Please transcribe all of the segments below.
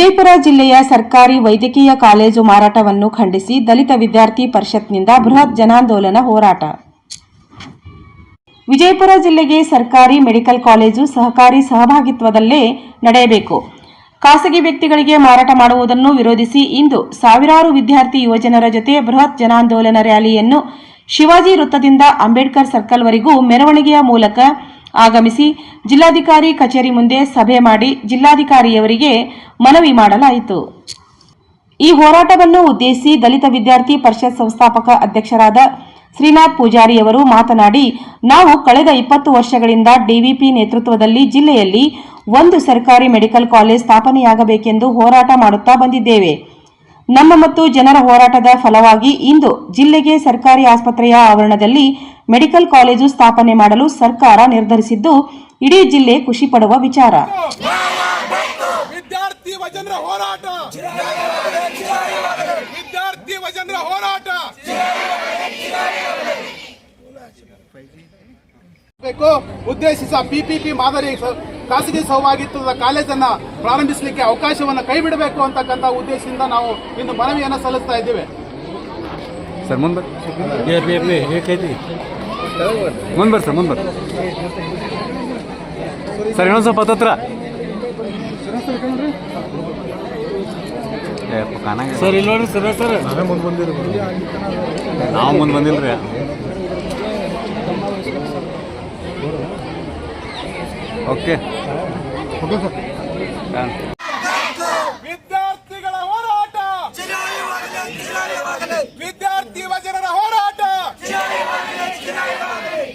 ವಿಜಯಪುರ ಜಿಲ್ಲೆಯ ಸರ್ಕಾರಿ ವೈದ್ಯಕೀಯ ಕಾಲೇಜು ಮಾರಾಟವನ್ನು ಖಂಡಿಸಿ ದಲಿತ ವಿದ್ಯಾರ್ಥಿ ಪರಿಷತ್ನಿಂದ ಬೃಹತ್ ಜನಾಂದೋಲನ ಹೋರಾಟ. ವಿಜಯಪುರ ಜಿಲ್ಲೆಗೆ ಸರ್ಕಾರಿ ಮೆಡಿಕಲ್ ಕಾಲೇಜು ಸಹಕಾರಿ ಸಹಭಾಗಿತ್ವದಲ್ಲೇ ನಡೆಯಬೇಕು. ಖಾಸಗಿ ವ್ಯಕ್ತಿಗಳಿಗೆ ಮಾರಾಟ ಮಾಡುವುದನ್ನು ವಿರೋಧಿಸಿ ಇಂದು ಸಾವಿರಾರು ವಿದ್ಯಾರ್ಥಿ ಯುವಜನರ ಜೊತೆ ಬೃಹತ್ ಜನಾಂದೋಲನ ರ್ಯಾಲಿಯನ್ನು ಶಿವಾಜಿ ವೃತ್ತದಿಂದ ಅಂಬೇಡ್ಕರ್ ಸರ್ಕಲ್ವರೆಗೂ ಮೆರವಣಿಗೆಯ ಮೂಲಕ ಆಗಮಿಸಿ ಜಿಲ್ಲಾಧಿಕಾರಿ ಕಚೇರಿ ಮುಂದೆ ಸಭೆ ಮಾಡಿ ಜಿಲ್ಲಾಧಿಕಾರಿಯವರಿಗೆ ಮನವಿ ಮಾಡಲಾಯಿತು. ಈ ಹೋರಾಟವನ್ನು ಉದ್ದೇಶಿಸಿ ದಲಿತ ವಿದ್ಯಾರ್ಥಿ ಪರಿಷತ್ ಸಂಸ್ಥಾಪಕ ಅಧ್ಯಕ್ಷರಾದ ಶ್ರೀನಾಥ್ ಪೂಜಾರಿಯವರು ಮಾತನಾಡಿ, ನಾವು ಕಳೆದ ಇಪ್ಪತ್ತು ವರ್ಷಗಳಿಂದ ಡಿವಿಪಿ ನೇತೃತ್ವದಲ್ಲಿ ಜಿಲ್ಲೆಯಲ್ಲಿ ಒಂದು ಸರ್ಕಾರಿ ಮೆಡಿಕಲ್ ಕಾಲೇಜ್ ಸ್ಥಾಪನೆಯಾಗಬೇಕೆಂದು ಹೋರಾಟ ಮಾಡುತ್ತಾ ಬಂದಿದ್ದೇವೆ. ನಮ್ಮ ಮತ್ತು ಜನರ ಹೋರಾಟದ ಫಲವಾಗಿ ಇಂದು ಜಿಲ್ಲೆಗೆ ಸರ್ಕಾರಿ ಆಸ್ಪತ್ರೆಯ ಆವರಣದಲ್ಲಿ ಮೆಡಿಕಲ್ ಕಾಲೇಜು ಸ್ಥಾಪನೆ ಮಾಡಲು ಸರ್ಕಾರ ನಿರ್ಧರಿಸಿದ್ದು ಇಡೀ ಜಿಲ್ಲೆ ಖುಷಿ ಪಡುವ ವಿಚಾರ. ವಿದ್ಯಾರ್ಥಿ ವಜನರ ಹೋರಾಟ! ವಿದ್ಯಾರ್ಥಿ ವಜನರ ಹೋರಾಟ! ಬೇಕು ಉದ್ದೇಶಿಸ ಪಿಪಿಪಿ ಮಾದರಿ ಖಾಸಗಿ ಸಹಭಾಗಿತ್ವದ ಕಾಲೇಜನ್ನ ಪ್ರಾರಂಭಿಸಲಿಕ್ಕೆ ಅವಕಾಶವನ್ನು ಕೈ ಬಿಡಬೇಕು ಅಂತಕ್ಕಂಥ ಉದ್ದೇಶದಿಂದ ನಾವು ಇಂದು ಮನವಿಯನ್ನು ಸಲ್ಲಿಸ್ತಾ ಇದ್ದೇವೆ. ಸರ್ ಮುಂದೆ. ಮುಂದೆ ಬರ್ರಿ ಸರ್ ಮುಂದೆ ಬರ್ರಿ ಸರ್ ಇನ್ನೊಂದು ಸ್ವಲ್ಪ ಹತ್ತತ್ರ ಸರ್ ಇಲ್ಲ ನೋಡ್ರಿ ಸರ್ ಸರ್. ನಾವೇ ಮುಂದೆ ಬಂದಿರಿ ನಾವು ಮುಂದೆ ಬಂದಿಲ್ರಿ. ಓಕೆ. ವಿದ್ಯಾರ್ಥಿಗಳ ಹೋರಾಟ ವಿದ್ಯಾರ್ಥಿ ವಜನರ ಹೋರಾಟ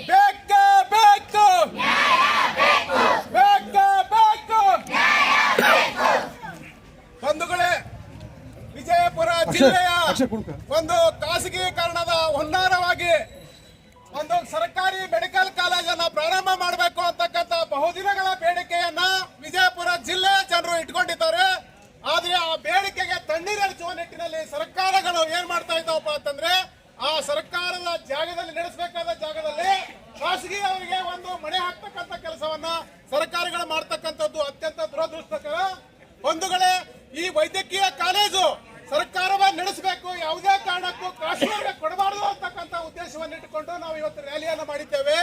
ಬೇಕೇ ಬೇಕು ಬೇಕೇ ಬೇಕು ಬಂಧುಗಳೇ ವಿಜಯಪುರ ಜಿಲ್ಲೆಯ ಒಂದು ಖಾಸಗೀಕರಣದ ಹೊನ್ನಾರವಾಗಿ ಒಂದು ಸರ್ಕಾರಿ ಮೆಡಿಕಲ್ ಕಾಲೇಜನ್ನ ಪ್ರಾರಂಭ ಮಾಡಬೇಕು ಅಂತಕ್ಕಂಥ ಬಹುದಿನಗಳ ಬೇಡಿಕೆಯನ್ನ ವಿಜಯಪುರ ಜಿಲ್ಲೆ ಜನರು ಇಟ್ಕೊಂಡಿದ್ದಾರೆ. ಆದ್ರೆ ಆ ಬೇಡಿಕೆಗೆ ತಣ್ಣೀರಿಸುವ ನಿಟ್ಟಿನಲ್ಲಿ ಸರ್ಕಾರಗಳು ಏನ್ ಮಾಡ್ತಾ ಇದ್ದಾವಪ್ಪ ಅಂತಂದ್ರೆ ಆ ಸರ್ಕಾರದ ಜಾಗದಲ್ಲಿ ನಡೆಸಬೇಕಾದ ಜಾಗದಲ್ಲಿ ಖಾಸಗಿ ಅವರಿಗೆ ಒಂದು ಮಣೆ ಹಾಕ್ತಕ್ಕಂಥ ಕೆಲಸವನ್ನ ಸರ್ಕಾರಗಳು ಮಾಡ್ತಕ್ಕಂಥದ್ದು ಅತ್ಯಂತ ದುರದೃಷ್ಟಕರ. ಬಂಧುಗಳೇ ಈ ವೈದ್ಯಕೀಯ ಕಾಲೇಜು ಸರ್ಕಾರವೇ ನಡೆಸಬೇಕು, ಯಾವುದೇ ಕಾರಣಕ್ಕೂ ಕಾಶ್ಮೀರ ಕೊಡಬಾರದು ಅಂತಕ್ಕಂಥ ಉದ್ದೇಶವನ್ನು ಇಟ್ಟುಕೊಂಡು ನಾವು ಇವತ್ತು ರ್ಯಾಲಿಯನ್ನು ಮಾಡಿದ್ದೇವೆ.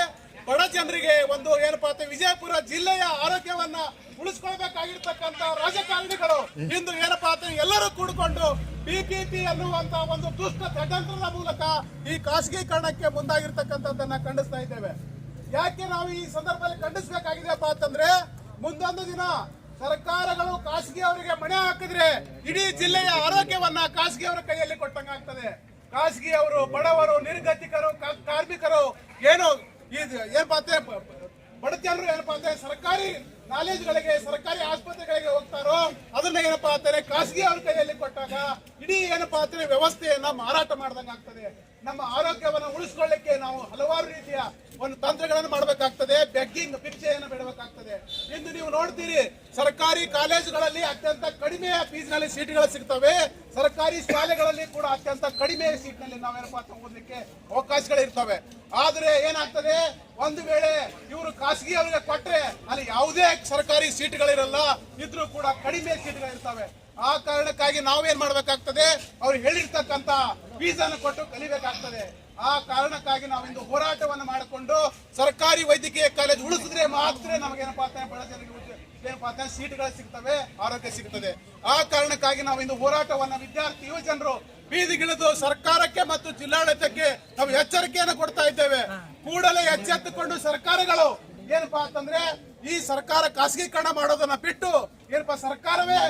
ಬಡ ಜನರಿಗೆ ಒಂದು ಏನಪ್ಪಾ ವಿಜಯಪುರ ಜಿಲ್ಲೆಯ ಆರೋಗ್ಯವನ್ನ ಉಳಿಸ್ಕೊಳ್ಬೇಕಾಗಿರ್ತಕ್ಕಂಥ ರಾಜಕಾರಣಿಗಳು ಇಂದು ಏನಪ್ಪಾ ಅಂತ ಎಲ್ಲರೂ ಕೂಡಿಕೊಂಡು ಬಿಪಿಪಿ ಅನ್ನುವಂತ ಒಂದು ದುಷ್ಟ ಷಡ್ಯಂತ್ರದ ಮೂಲಕ ಈ ಖಾಸಗೀಕರಣಕ್ಕೆ ಮುಂದಾಗಿರ್ತಕ್ಕಂಥದ್ದನ್ನ ಖಂಡಿಸ್ತಾ ಇದ್ದೇವೆ. ಯಾಕೆ ನಾವು ಈ ಸಂದರ್ಭದಲ್ಲಿ ಖಂಡಿಸಬೇಕಾಗಿದೆಯಪ್ಪ ಅಂತಂದ್ರೆ, ಮುಂದೊಂದು ದಿನ ಸರ್ಕಾರಗಳು ಖಾಸಗಿ ಅವರಿಗೆ ಮಣೆ ಹಾಕಿದ್ರೆ ಇಡೀ ಜಿಲ್ಲೆಯ ಆರೋಗ್ಯವನ್ನ ಖಾಸಗಿ ಅವರ ಕೈಯಲ್ಲಿ ಕೊಟ್ಟಂಗಾಗ್ತದೆ ಖಾಸಗಿ ಅವರು ಬಡವರು, ನಿರ್ಗತಿಕರು ಕಾರ್ಮಿಕರು ಏನು ಏನಪ್ಪಾ ಅಂದ್ರೆ ಬ- ಬ- ಬಡ ಜನರು ಏನಪ್ಪಾ ಅಂದ್ರೆ ಸರ್ಕಾರಿ ಕಾಲೇಜುಗಳಿಗೆ ಸರ್ಕಾರಿ ಆಸ್ಪತ್ರೆಗಳಿಗೆ ಹೋಗ್ತಾರೋ ಅದನ್ನ ಏನಪ್ಪಾ ಅಂತಾರೆ ಖಾಸಗಿ ಅವ್ರ ಕೈಯಲ್ಲಿ ಕೊಟ್ಟಾಗ ಇಡೀ ಏನಪ್ಪಾ ಅಂತಾರೆ ವ್ಯವಸ್ಥೆಯನ್ನ ಮಾರಾಟ ಮಾಡ್ದಂಗಾಗ್ತದೆ ನಮ್ಮ ಆರೋಗ್ಯವನ್ನು ಉಳಿಸ್ಕೊಳ್ಳಿಕ್ಕೆ ನಾವು ಹಲವಾರು ರೀತಿಯ ಒಂದು ತಂತ್ರಗಳನ್ನು ಮಾಡಬೇಕಾಗ್ತದೆ ಬೆಗ್ಗಿಂಗ್ ಭಿಕ್ಷೆಯನ್ನು ಬಿಡಬೇಕಾಗ್ತದೆ ಇಂದು. ನೀವು ನೋಡ್ತೀರಿ, ಸರ್ಕಾರಿ ಕಾಲೇಜುಗಳಲ್ಲಿ ಅತ್ಯಂತ ಕಡಿಮೆ ಫೀಸ್ನಲ್ಲಿ ಸೀಟ್ಗಳು ಸಿಗ್ತವೆ. ಸರ್ಕಾರಿ ಶಾಲೆಗಳಲ್ಲಿ ಕೂಡ ಅತ್ಯಂತ ಕಡಿಮೆ ಸೀಟ್ನಲ್ಲಿ ನಾವೇನಪ್ಪ ಓದಲಿಕ್ಕೆ ಅವಕಾಶಗಳಿರ್ತವೆ. ಆದ್ರೆ ಏನಾಗ್ತದೆ, ಒಂದು ವೇಳೆ ಇವರು ಖಾಸಗಿ ಅವರಿಗೆ ಕೊಟ್ರೆ ಅಲ್ಲಿ ಯಾವುದೇ ಸರ್ಕಾರಿ ಸೀಟ್ಗಳಿರಲ್ಲ, ಇದ್ರೂ ಕೂಡ ಕಡಿಮೆ ಸೀಟ್ಗಳಿರ್ತವೆ. ಆ ಕಾರಣಕ್ಕಾಗಿ ನಾವೇನ್ ಮಾಡ್ಬೇಕಾಗ್ತದೆ, ಅವ್ರು ಹೇಳಿರ್ತಕ್ಕಂತ ಫೀಸನ್ನು ಕೊಟ್ಟು ಕಲಿಬೇಕಾಗ್ತದೆ. ಆ ಕಾರಣಕ್ಕಾಗಿ ನಾವಿಂದು ಹೋರಾಟವನ್ನು ಮಾಡಿಕೊಂಡು ಸರ್ಕಾರಿ ವೈದ್ಯಕೀಯ ಕಾಲೇಜ್ ಉಳಿಸಿದ್ರೆ ಮಾತ್ರ ನಮಗೇನಪ್ಪಾ ಅಂತ ಬಡ ಜನರಿಗೆ ಏನಪ್ಪಾ ಅಂತ ಸೀಟ್ಗಳು ಸಿಗ್ತವೆ ಆರೋಗ್ಯ ಸಿಗ್ತದೆ. ಆ ಕಾರಣಕ್ಕಾಗಿ ನಾವಿಂದು ಹೋರಾಟವನ್ನು ಹೋರಾಟವನ್ನ ವಿದ್ಯಾರ್ಥಿ ಯುವಜನರು ಬೀದಿಗಿಳಿದು ಸರ್ಕಾರಕ್ಕೆ ಮತ್ತು ಜಿಲ್ಲಾಡಳಿತಕ್ಕೆ ನಾವು ಎಚ್ಚರಿಕೆಯನ್ನು ಕೊಡ್ತಾ ಇದ್ದೇವೆ. ಕೂಡಲೇ ಎಚ್ಚೆತ್ತುಕೊಂಡು ಸರ್ಕಾರಗಳು ಏನಪ್ಪಾ ಅಂತಂದ್ರೆ ಈ ಸರ್ಕಾರ ಖಾಸಗೀಕರಣ ಮಾಡೋದನ್ನ ಬಿಟ್ಟು ಏನಪ್ಪಾ ಸರ್ಕಾರವೇ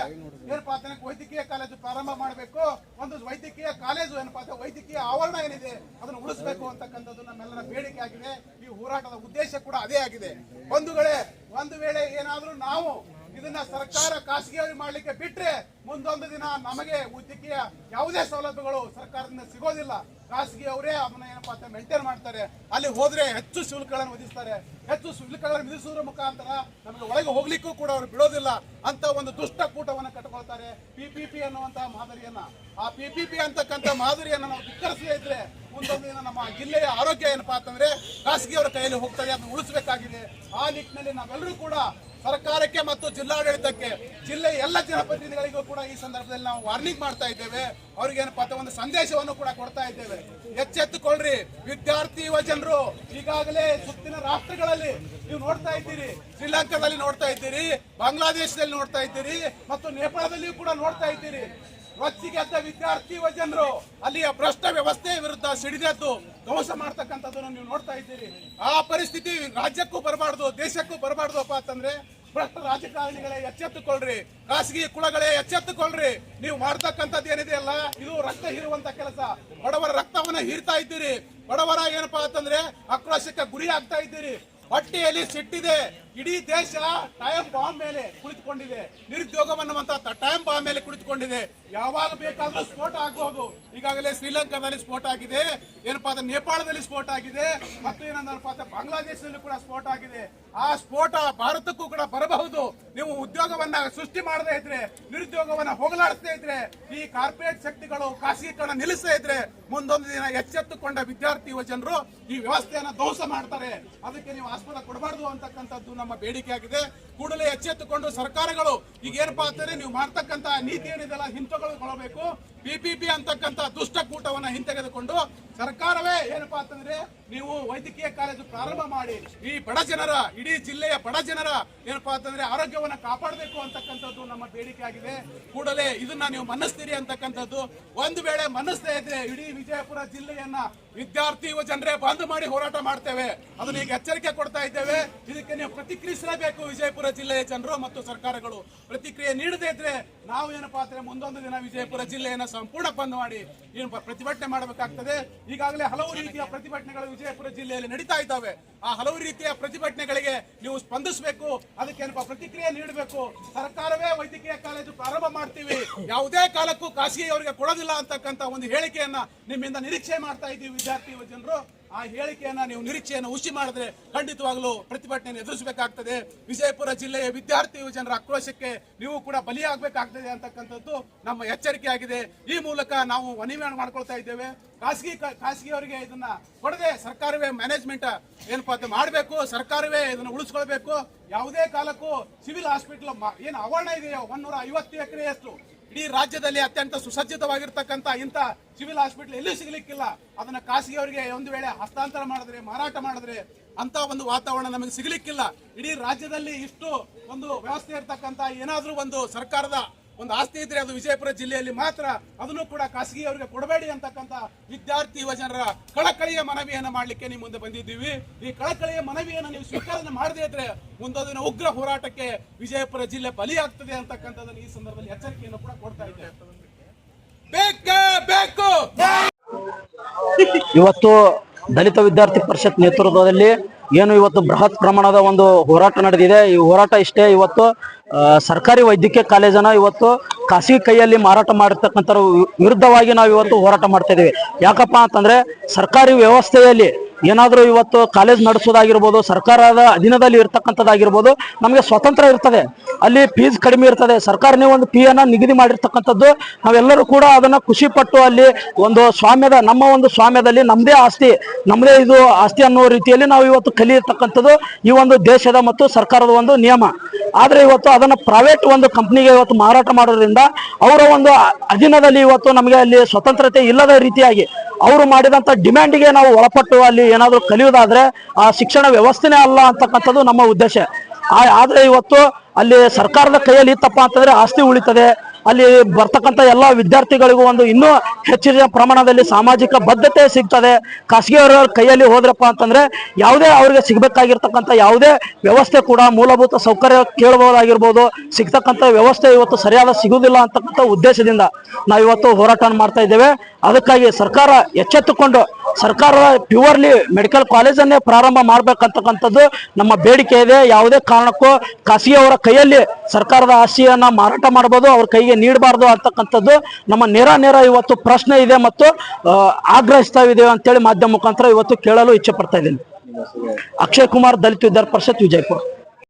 ಏನಪ್ಪಾ ವೈದ್ಯಕೀಯ ಕಾಲೇಜು ಪ್ರಾರಂಭ ಮಾಡಬೇಕು. ಒಂದು ವೈದ್ಯಕೀಯ ಕಾಲೇಜು ಏನಪ್ಪಾ ವೈದ್ಯಕೀಯ ಆವರಣ ಏನಿದೆ, ಅದನ್ನು ಉಳಿಸಬೇಕು ಅಂತಕ್ಕಂಥದ್ದು ನಮ್ಮೆಲ್ಲರ ಬೇಡಿಕೆ ಆಗಿದೆ. ಈ ಹೋರಾಟದ ಉದ್ದೇಶ ಕೂಡ ಅದೇ ಆಗಿದೆ. ಬಂಧುಗಳೇ, ಒಂದು ವೇಳೆ ಏನಾದರೂ ನಾವು ಇದನ್ನ ಸರ್ಕಾರ ಖಾಸಗಿಯಾಗಿ ಮಾಡಲಿಕ್ಕೆ ಬಿಟ್ರೆ ಮುಂದೊಂದು ದಿನ ನಮಗೆ ವೈದ್ಯಕೀಯ ಯಾವುದೇ ಸೌಲಭ್ಯಗಳು ಸರ್ಕಾರದಿಂದ ಸಿಗೋದಿಲ್ಲ. ಖಾಸಗಿ ಅವರೇ ಅವನ್ನ ಏನಪ್ಪಾ ಅಂತ ಮೇಂಟೈನ್ ಮಾಡ್ತಾರೆ. ಅಲ್ಲಿ ಹೋದ್ರೆ ಹೆಚ್ಚು ಶುಲ್ಕಗಳನ್ನು ವಿಧಿಸ್ತಾರೆ. ಹೆಚ್ಚು ಶುಲ್ಕಗಳನ್ನು ವಿಧಿಸುವುದರ ಮುಖಾಂತರ ನಮಗೆ ಒಳಗೆ ಹೋಗ್ಲಿಕ್ಕೂ ಕೂಡ ಅವರು ಬಿಡೋದಿಲ್ಲ. ಅಂತ ಒಂದು ದುಷ್ಟ ಕೂಟವನ್ನು ಕಟ್ಟಿಕೊಳ್ತಾರೆ ಪಿಪಿಪಿ ಅನ್ನುವಂತಹ ಮಾದರಿಯನ್ನ. ಆ ಪಿಪಿಪಿ ಅಂತಕ್ಕಂಥ ಮಾದರಿಯನ್ನು ನಾವು ಧಿಕ್ಕರಿಸದೇ ಇದ್ರೆ ಮುಂದೊಂದು ದಿನ ನಮ್ಮ ಜಿಲ್ಲೆಯ ಆರೋಗ್ಯ ಏನಪ್ಪಾ ಅಂತಂದ್ರೆ ಖಾಸಗಿಯವರ ಕೈಯಲ್ಲಿ ಹೋಗ್ತದೆ, ಅದನ್ನು ಉಳಿಸಬೇಕಾಗಿದೆ. ಆ ನಿಟ್ಟಿನಲ್ಲಿ ನಾವೆಲ್ಲರೂ ಕೂಡ ಸರ್ಕಾರಕ್ಕೆ ಮತ್ತು ಜಿಲ್ಲಾಡಳಿತಕ್ಕೆ ಜಿಲ್ಲೆಯ ಎಲ್ಲ ಜನಪ್ರತಿನಿಧಿಗಳಿಗೂ ಕೂಡ ಈ ಸಂದರ್ಭದಲ್ಲಿ ನಾವು ವಾರ್ನಿಂಗ್ ಮಾಡ್ತಾ ಇದ್ದೇವೆ. ಅವ್ರಿಗೇನಪ್ಪ ಅಂತ ಒಂದು ಸಂದೇಶವನ್ನು ಕೂಡ ಕೊಡ್ತಾ ಇದ್ದೇವೆ. ಎಚ್ಚೆತ್ತುಕೊಳ್ರಿ. ವಿದ್ಯಾರ್ಥಿ ಯುವ ಜನರು, ಈಗಾಗಲೇ ಸುತ್ತಿನ ರಾಷ್ಟ್ರಗಳಲ್ಲಿ ನೀವು ನೋಡ್ತಾ ಇದ್ದೀರಿ. ಶ್ರೀಲಂಕಾದಲ್ಲಿ ನೋಡ್ತಾ ಇದ್ದೀರಿ, ಬಾಂಗ್ಲಾದೇಶದಲ್ಲಿ ನೋಡ್ತಾ ಇದ್ದೀರಿ, ಮತ್ತು ನೇಪಾಳದಲ್ಲಿಯೂ ಕೂಡ ನೋಡ್ತಾ ಇದ್ದೀರಿ. ರೊಚ್ಚಿಗೆದ್ದ ವಿದ್ಯಾರ್ಥಿ ಯುವ ಜನರು ಅಲ್ಲಿಯ ಭ್ರಷ್ಟ ವ್ಯವಸ್ಥೆ ವಿರುದ್ಧ ಸಿಡಿದೆದ್ದು ಧ್ವಂಸ ಮಾಡ್ತಕ್ಕಂಥದ್ದನ್ನು ನೀವು ನೋಡ್ತಾ ಇದ್ದೀರಿ. ಆ ಪರಿಸ್ಥಿತಿ ರಾಜ್ಯಕ್ಕೂ ಬರಬಾರ್ದು, ದೇಶಕ್ಕೂ ಬರಬಾರ್ದಪ್ಪ ಅಂತಂದ್ರೆ ಭ್ರಷ್ಟ ರಾಜಕಾರಣಿಗಳೇ ಎಚ್ಚೆತ್ತುಕೊಳ್ರಿ, ಖಾಸಗಿ ಕುಳಗಳೇ ಎಚ್ಚೆತ್ತುಕೊಳ್ರಿ. ನೀವು ಮಾಡ್ತಕ್ಕಂಥದ್ದು ಏನಿದೆಯಲ್ಲ ಇದು ರಕ್ತ ಹೀರುವಂತ ಕೆಲಸ. ಬಡವರ ರಕ್ತವನ್ನ ಹೀರ್ತಾ ಇದ್ದೀರಿ. ಬಡವರ ಏನಪ್ಪಾ ಅಂತಂದ್ರೆ ಆಕ್ರೋಶಕ್ಕೆ ಗುರಿ ಆಗ್ತಾ ಇದ್ದೀರಿ. ಹೊಟ್ಟೆಯಲ್ಲಿ ಸಿಟ್ಟಿದೆ ಇಡೀ ದೇಶ ಟೈಮ್ ಬಾಂಬ್ ಮೇಲೆ ಕುಳಿತುಕೊಂಡಿದೆ. ನಿರುದ್ಯೋಗವನ್ನುವಂತ ಟೈಮ್ ಬಾಂಬ್ ಮೇಲೆ ಕುಳಿತುಕೊಂಡಿದೆ. ಯಾವಾಗ ಬೇಕಾದ್ರೂ ಸ್ಫೋಟ ಆಗಬಹುದು. ಈಗಾಗಲೇ ಶ್ರೀಲಂಕಾದಲ್ಲಿ ಸ್ಫೋಟ ಆಗಿದೆ. ಏನಪ್ಪಾ ಅಂದ್ರೆ ನೇಪಾಳದಲ್ಲಿ ಸ್ಫೋಟ ಆಗಿದೆ. ಮತ್ತು ಏನಂದ್ರಪ್ಪ ಅಂದ್ರೆ ಬಾಂಗ್ಲಾದೇಶದಲ್ಲಿ ಕೂಡ ಸ್ಫೋಟ ಆಗಿದೆ. ಆ ಸ್ಫೋಟ ಭಾರತಕ್ಕೂ ಕೂಡ ಬರಬಹುದು. ನೀವು ಉದ್ಯೋಗವನ್ನ ಸೃಷ್ಟಿ ಮಾಡದೇ ಇದ್ರೆ, ನಿರುದ್ಯೋಗವನ್ನ ಹೋಗಲಾಡಿಸದೇ ಇದ್ರೆ, ಈ ಕಾರ್ಪೊರೇಟ್ ಶಕ್ತಿಗಳು, ಖಾಸಗೀಕರಣ ನಿಲ್ಲಿಸದೇ ಇದ್ರೆ ಮುಂದೊಂದು ದಿನ ಎಚ್ಚೆತ್ತುಕೊಂಡ ವಿದ್ಯಾರ್ಥಿ ಯುವ ಜನರು ಈ ವ್ಯವಸ್ಥೆಯನ್ನ ಧ್ವಂಸ ಮಾಡ್ತಾರೆ. ಅದಕ್ಕೆ ನೀವು ಆಸ್ಪದ ಕೊಡಬಾರ್ದು ಅಂತಕ್ಕಂಥದ್ದು ನಮ್ಮ ಬೇಡಿಕೆ ಆಗಿದೆ. ಕೂಡಲೇ ಎಚ್ಚೆತ್ತುಕೊಂಡು ಸರ್ಕಾರಗಳು ಈಗ ಏನಪ್ಪಾ ಅಂತಂದ್ರೆ ನೀವು ಮಾಡ್ತಕ್ಕಂತ ನೀತಿ ಏನಿದೆಲ್ಲ ಹಿಂತೆಗೆದುಕೊಳ್ಳಬೇಕು ಪಿಪಿಪಿ ಅಂತಕ್ಕಂತ ದುಷ್ಟಕೂಟವನ್ನ ಹಿಂತೆಗೆದುಕೊಂಡು ಸರ್ಕಾರವೇ ಏನಪ್ಪಾ ಅಂತಂದ್ರೆ ನೀವು ವೈದ್ಯಕೀಯ ಕಾಲೇಜು ಪ್ರಾರಂಭ ಮಾಡಿ ಈ ಬಡ ಜನರ, ಇಡೀ ಜಿಲ್ಲೆಯ ಬಡ ಜನರ ಏನಪ್ಪಾ ಅಂತಂದ್ರೆ ಆರೋಗ್ಯವನ್ನ ಕಾಪಾಡಬೇಕು ಅಂತಕ್ಕಂಥದ್ದು ನಮ್ಮ ಬೇಡಿಕೆ ಆಗಿದೆ. ಕೂಡಲೇ ಇದನ್ನ ನೀವು ಮನ್ನಿಸ್ತೀರಿ ಅಂತಕ್ಕಂಥದ್ದು. ಒಂದು ವೇಳೆ ಮನ್ನಿಸದೇ ಇದ್ರೆ ಇಡೀ ವಿಜಯಪುರ ಜಿಲ್ಲೆಯನ್ನ ವಿದ್ಯಾರ್ಥಿ ಯುವ ಜನರೇ ಬಂದ್ ಮಾಡಿ ಹೋರಾಟ ಮಾಡ್ತೇವೆ. ಅದನ್ನ ಈಗ ಎಚ್ಚರಿಕೆ ಕೊಡ್ತಾ ಇದ್ದೇವೆ. ಇದಕ್ಕೆ ನೀವು ಪ್ರತಿಕ್ರಿಯಿಸಲೇಬೇಕು ವಿಜಯಪುರ ಜಿಲ್ಲೆಯ ಜನರು ಮತ್ತು ಸರ್ಕಾರಗಳು ಪ್ರತಿಕ್ರಿಯೆ ನೀಡದೇ ಇದ್ರೆ ನಾವು ಏನಪ್ಪಾ ಅಂದ್ರೆ ಮುಂದೊಂದು ದಿನ ವಿಜಯಪುರ ಜಿಲ್ಲೆಯನ್ನು ಸಂಪೂರ್ಣ ಬಂದ್ ಮಾಡಿ ಏನು ಪ್ರತಿಭಟನೆ ಮಾಡಬೇಕಾಗ್ತದೆ. ಈಗಾಗಲೇ ಹಲವು ರೀತಿಯ ಪ್ರತಿಭಟನೆಗಳು ವಿಜಯಪುರ ಜಿಲ್ಲೆಯಲ್ಲಿ ನಡೀತಾ ಇದ್ದಾವೆ. ಆ ಹಲವು ರೀತಿಯ ಪ್ರತಿಭಟನೆಗಳಿಗೆ ನೀವು ಸ್ಪಂದಿಸಬೇಕು, ಅದಕ್ಕೆ ಏನಪ್ಪಾ ಪ್ರತಿಕ್ರಿಯೆ ನೀಡಬೇಕು. ಸರ್ಕಾರವೇ ವೈದ್ಯಕೀಯ ಕಾಲೇಜು ಪ್ರಾರಂಭ ಮಾಡ್ತೀವಿ. ಯಾವುದೇ ಕಾಲಕ್ಕೂ ಖಾಸಗಿಯವರಿಗೆ ಕೊಡೋದಿಲ್ಲ ಅಂತಕ್ಕಂಥ ಒಂದು ಹೇಳಿಕೆಯನ್ನ ನಿಮ್ಮಿಂದ ನಿರೀಕ್ಷೆ ಮಾಡ್ತಾ ಇದ್ದೀವಿ ವಿದ್ಯಾರ್ಥಿ ಯುವಜನರು ಆ ಹೇಳಿಕೆಯನ್ನ ನೀವು ನಿರೀಕ್ಷೆಯನ್ನು ಹುಸಿ ಮಾಡಿದ್ರೆ ಖಂಡಿತವಾಗ್ಲೂ ಪ್ರತಿಭಟನೆಯನ್ನು ಎದುರಿಸಬೇಕಾಗ್ತದೆ. ವಿಜಯಪುರ ಜಿಲ್ಲೆಯ ವಿದ್ಯಾರ್ಥಿ ಯುವಜನರ ಆಕ್ರೋಶಕ್ಕೆ ನೀವು ಕೂಡ ಬಲಿಯಾಗಬೇಕಾಗ್ತದೆ ಅಂತಕ್ಕಂಥದ್ದು ನಮ್ಮ ಎಚ್ಚರಿಕೆ ಆಗಿದೆ ಈ ಮೂಲಕ ನಾವು ಮನವಿ ಮಾಡ್ಕೊಳ್ತಾ ಇದ್ದೇವೆ. ಖಾಸಗಿ ಖಾಸಗಿಯವರಿಗೆ ಇದನ್ನ ಕೊಡದೆ ಸರ್ಕಾರವೇ ಮ್ಯಾನೇಜ್ಮೆಂಟ್ ಏನಪ್ಪಾ ಅದು ಮಾಡಬೇಕು, ಸರ್ಕಾರವೇ ಇದನ್ನ ಉಳಿಸ್ಕೊಳ್ಬೇಕು. ಯಾವುದೇ ಕಾಲಕ್ಕೂ ಸಿವಿಲ್ ಹಾಸ್ಪಿಟಲ್ ಏನು ಆವರಣ ಇದೆಯೋ ಒಂದೂರ ಐವತ್ತು ಎಕರೆಯಷ್ಟು ಇಡೀ ರಾಜ್ಯದಲ್ಲಿ ಅತ್ಯಂತ ಸುಸಜ್ಜಿತವಾಗಿರ್ತಕ್ಕಂಥ ಇಂಥ ಸಿವಿಲ್ ಹಾಸ್ಪಿಟಲ್ ಎಲ್ಲೂ ಸಿಗಲಿಕ್ಕಿಲ್ಲ, ಅದನ್ನ ಖಾಸಗಿಯವರಿಗೆ ಒಂದು ವೇಳೆ ಹಸ್ತಾಂತರ ಮಾಡಿದ್ರೆ, ಮಾರಾಟ ಮಾಡಿದ್ರೆ ಅಂತ ಒಂದು ವಾತಾವರಣ ನಮಗೆ ಸಿಗಲಿಕ್ಕಿಲ್ಲ. ಇಡೀ ರಾಜ್ಯದಲ್ಲಿ ಇಷ್ಟು ಒಂದು ವ್ಯವಸ್ಥೆ ಇರ್ತಕ್ಕಂಥ ಏನಾದರೂ ಒಂದು ಸರ್ಕಾರದ ಒಂದು ಆಸ್ತಿ ಇದ್ರೆ ಅದು ವಿಜಯಪುರ ಜಿಲ್ಲೆಯಲ್ಲಿ ಮಾತ್ರ ಅದನ್ನು ಕೂಡ ಖಾಸಗಿಯವರಿಗೆ ಕೊಡಬೇಡಿ ಅಂತಕ್ಕಂಥ ವಿದ್ಯಾರ್ಥಿ ಯುವ ಜನರ ಕಳಕಳಿಯ ಮನವಿಯನ್ನು ಮಾಡ್ಲಿಕ್ಕೆ ನಿಮ್ಮ ಮುಂದೆ ಬಂದಿದ್ದೀವಿ. ಈ ಕಳಕಳಿಯ ಮನವಿಯನ್ನು ನೀವು ಸ್ವೀಕಾರ ಮಾಡದೇ ಇದ್ರೆ ಮುಂದೊಂದಿನ ಉಗ್ರ ಹೋರಾಟಕ್ಕೆ ವಿಜಯಪುರ ಜಿಲ್ಲೆ ಬಲಿಯಾಗ್ತದೆ ಅಂತಕ್ಕಂಥದ್ದನ್ನು ಈ ಸಂದರ್ಭದಲ್ಲಿ ಎಚ್ಚರಿಕೆಯನ್ನು ಕೂಡ ಕೊಡ್ತಾ ಇದ್ದೇವೆ ಬೇಕೇ! ಇವತ್ತು ದಲಿತ ವಿದ್ಯಾರ್ಥಿ ಪರಿಷತ್ ನೇತೃತ್ವದಲ್ಲಿ ಏನು ಇವತ್ತು ಬೃಹತ್ ಪ್ರಮಾಣದ ಒಂದು ಹೋರಾಟ ನಡೆದಿದೆ. ಈ ಹೋರಾಟ ಇಷ್ಟೇ ಇವತ್ತು ಸರ್ಕಾರಿ ವೈದ್ಯಕೀಯ ಕಾಲೇಜನ್ನು ಇವತ್ತು ಖಾಸಗಿ ಕೈಯಲ್ಲಿ ಮಾರಾಟ ಮಾಡಿರ್ತಕ್ಕಂಥ ವಿರುದ್ಧವಾಗಿ ನಾವು ಇವತ್ತು ಹೋರಾಟ ಮಾಡ್ತಾ ಯಾಕಪ್ಪ ಅಂತಂದ್ರೆ ಸರ್ಕಾರಿ ವ್ಯವಸ್ಥೆಯಲ್ಲಿ ಏನಾದರೂ ಇವತ್ತು ಕಾಲೇಜ್ ನಡೆಸೋದಾಗಿರ್ಬೋದು, ಸರ್ಕಾರದ ಅಧೀನದಲ್ಲಿ ಇರ್ತಕ್ಕಂಥದ್ದಾಗಿರ್ಬೋದು, ನಮಗೆ ಸ್ವತಂತ್ರ ಇರ್ತದೆ. ಅಲ್ಲಿ ಫೀಸ್ ಕಡಿಮೆ ಇರ್ತದೆ. ಸರ್ಕಾರನೇ ಒಂದು ಫೀ ಅನ್ನ ನಿಗದಿ ಮಾಡಿರ್ತಕ್ಕಂಥದ್ದು, ನಾವೆಲ್ಲರೂ ಕೂಡ ಅದನ್ನು ಖುಷಿ ಪಟ್ಟು ಅಲ್ಲಿ ಒಂದು ಸ್ವಾಮ್ಯದ, ನಮ್ಮ ಒಂದು ಸ್ವಾಮ್ಯದಲ್ಲಿ ನಮ್ಮದೇ ಆಸ್ತಿ ನಮ್ಮದೇ ಇದು ಆಸ್ತಿ ಅನ್ನೋ ರೀತಿಯಲ್ಲಿ ನಾವು ಇವತ್ತು ಕಲಿಯಿರ್ತಕ್ಕಂಥದ್ದು ಈ ಒಂದು ದೇಶದ ಮತ್ತು ಸರ್ಕಾರದ ಒಂದು ನಿಯಮ. ಆದರೆ ಇವತ್ತು ಅದನ್ನ ಪ್ರೈವೇಟ್ ಒಂದು ಕಂಪ್ನಿಗೆ ಇವತ್ತು ಮಾರಾಟ ಮಾಡೋದ್ರಿಂದ ಅವರ ಒಂದು ಅಧೀನದಲ್ಲಿ ಇವತ್ತು ನಮಗೆ ಅಲ್ಲಿ ಸ್ವತಂತ್ರತೆ ಇಲ್ಲದ ರೀತಿಯಾಗಿ ಅವರು ಮಾಡಿದಂಥ ಡಿಮ್ಯಾಂಡಿಗೆ ನಾವು ಒಳಪಟ್ಟು ಅಲ್ಲಿ ಏನಾದರೂ ಕಲಿಯೋದಾದ್ರೆ ಆ ಶಿಕ್ಷಣ ವ್ಯವಸ್ಥೆನೇ ಅಲ್ಲ ಅಂತಕ್ಕಂಥದ್ದು ನಮ್ಮ ಉದ್ದೇಶ. ಆದ್ರೆ ಇವತ್ತು ಅಲ್ಲಿ ಸರ್ಕಾರದ ಕೈಯಲ್ಲಿ ಇತ್ತಪ್ಪ ಅಂತಂದ್ರೆ ಆಸ್ತಿ ಉಳಿತದೆ. ಅಲ್ಲಿ ಬರ್ತಕ್ಕಂಥ ಎಲ್ಲ ವಿದ್ಯಾರ್ಥಿಗಳಿಗೂ ಒಂದು ಇನ್ನೂ ಹೆಚ್ಚಿನ ಪ್ರಮಾಣದಲ್ಲಿ ಸಾಮಾಜಿಕ ಬದ್ಧತೆ ಸಿಗ್ತದೆ. ಖಾಸಗಿಯವರ ಕೈಯಲ್ಲಿ ಹೋದ್ರಪ್ಪ ಅಂತಂದ್ರೆ ಯಾವುದೇ ಅವ್ರಿಗೆ ಸಿಗ್ಬೇಕಾಗಿರ್ತಕ್ಕಂತ ಯಾವುದೇ ವ್ಯವಸ್ಥೆ ಕೂಡ ಮೂಲಭೂತ ಸೌಕರ್ಯ ಕೇಳಬಹುದಾಗಿರ್ಬೋದು ಸಿಗ್ತಕ್ಕಂಥ ವ್ಯವಸ್ಥೆ ಇವತ್ತು ಸರಿಯಾದ ಸಿಗುವುದಿಲ್ಲ ಅಂತಕ್ಕಂಥ ಉದ್ದೇಶದಿಂದ ನಾವು ಇವತ್ತು ಹೋರಾಟ ಮಾಡ್ತಾ ಇದ್ದೇವೆ. ಅದಕ್ಕಾಗಿ ಸರ್ಕಾರ ಎಚ್ಚೆತ್ತುಕೊಂಡು ಸರ್ಕಾರ ಪ್ಯೂರ್ಲಿ ಮೆಡಿಕಲ್ ಕಾಲೇಜನ್ನೇ ಪ್ರಾರಂಭ ಮಾಡ್ಬೇಕಂತಕ್ಕಂಥದ್ದು ನಮ್ಮ ಬೇಡಿಕೆ ಇದೆ. ಯಾವುದೇ ಕಾರಣಕ್ಕೂ ಖಾಸಗಿಯವರ ಕೈಯಲ್ಲಿ ಸರ್ಕಾರದ ಆಸ್ತಿಯನ್ನ ಮಾರಾಟ ಮಾಡಬಹುದು ಅವ್ರ ಕೈಗೆ ನೀಡಬಾರ್ದು ಅಂತಕ್ಕಂಥದ್ದು ನಮ್ಮ ನೇರ ನೇರ ಇವತ್ತು ಪ್ರಶ್ನೆ ಇದೆ ಮತ್ತು ಆಗ್ರಹಿಸ್ತಾ ಇದ್ದೇವೆ ಅಂತೇಳಿ ಮಾಧ್ಯಮ ಮುಖಾಂತರ ಇವತ್ತು ಕೇಳಲು ಇಚ್ಛೆ ಪಡ್ತಾ ಇದ್ದೀನಿ. ಅಕ್ಷಯ್ ಕುಮಾರ್, ದಲಿತ ವಿದ್ಯಾರ್ಥಿ ಪರಿಷತ್, ವಿಜಯಪುರ.